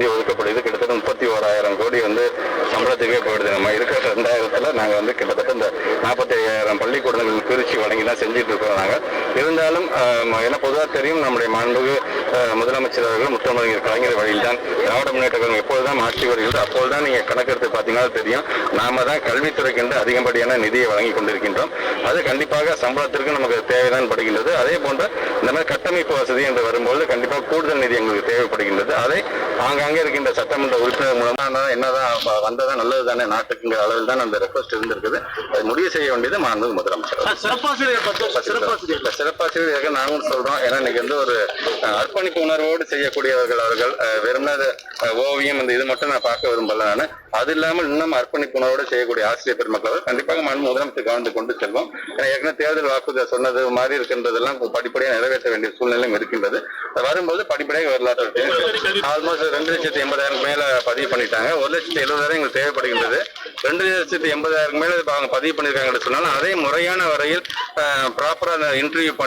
நிதி ஒதுக்கப்படுது. கிட்டத்தட்ட முப்பத்தி ஓராயிரம் கோடி வந்து சம்பளத்துக்கே போயிடுது. நம்ம இருக்கிற ரெண்டாயிரத்துல நாங்க வந்து கிட்டத்தட்ட இந்த நாற்பத்தி ஐயாயிரம் பள்ளிக்கூடங்கள் பிரிச்சு வழங்கி தான் செஞ்சுட்டு இருக்கோம் நாங்கள் இருந்தாலும் ஆஹ், ஏன்னா பொதுவாக தெரியும் நம்முடைய மாண்புக்கு முதலமைச்சர் அவர்கள் முத்தமிழர் கலைஞர் வழியில் தான் திராவிட முன்னேற்ற கழகம் எப்போதுதான் ஆட்சி வருகிறது அப்போதுதான் நீங்க கணக்கெடுத்து பார்த்தீங்கன்னா தெரியும். நாம தான் கல்வித்துறைக்கு என்று அதிகப்படியான நிதியை வழங்கி கொண்டிருக்கின்றோம். அது கண்டிப்பாக சம்பளத்திற்கு நமக்கு தேவைதான் படுகின்றது. அதே போன்று இந்த மாதிரி கட்டமைப்பு வசதி என்று வரும்போது கண்டிப்பாக கூடுதல் நிதி எங்களுக்கு தேவைப்படுகின்றது. அதை ஆங்காங்கே இருக்கின்ற சட்டமன்ற உறுப்பினர் மூலமா நான் என்னதான் வ- வந்ததா நல்லது தானே நாட்டுக்குங்கிற அளவில் தான் அந்த ரெக்வஸ்ட் இருந்திருக்குது. அதை முடிவு செய்ய வேண்டியது மாண்பு முதலமைச்சர். சிறப்பாசிரியர் சிறப்பாசிரியர். நாங்களும் சொல்றோம். ஏன்னா இன்னைக்கு வந்து ஒரு அர்ப்பணிப்பு உணர்வோடு செய்யக்கூடியவர்கள் அவர்கள் அஹ், ஓவியம் இந்த இது மட்டும் நான் பார்க்க விரும்பல நான். அது இல்லாமல் இன்னும் அர்ப்பணிப்பு செய்யக்கூடிய ஆசிரியர் பெருமக்கள் அவர்கள் கண்டிப்பாக மண் முதலமைச்சர் கவர்ந்து கொண்டு செல்வோம். ஏன்னா ஏற்கனவே தேர்தல் வாக்குறுதி சொன்னது மாதிரி இருக்கின்றதெல்லாம் படிப்படியாக நிறைவேற்ற வேண்டிய சூழ்நிலையும் இருக்கின்றது. வரும்போது படிப்படியாக வரலாற்று ஆல்மோஸ்ட் ரெண்டு லட்சத்தி எண்பதாயிரம் மேல பதிவு பண்ணிட்டாங்க. ஒரு லட்சத்தி எழுபதாயிரம் எங்களுக்கு தேவைப்படுகின்றது. ரெண்டு லட்சத்தி எண்பதாயிரம் மேல அவங்க பதிவு பண்ணிருக்காங்கன்னு சொன்னாலும் அதே முறையான வரையில் ப்ராப்பரா இன்டர்வியூ பண்ணி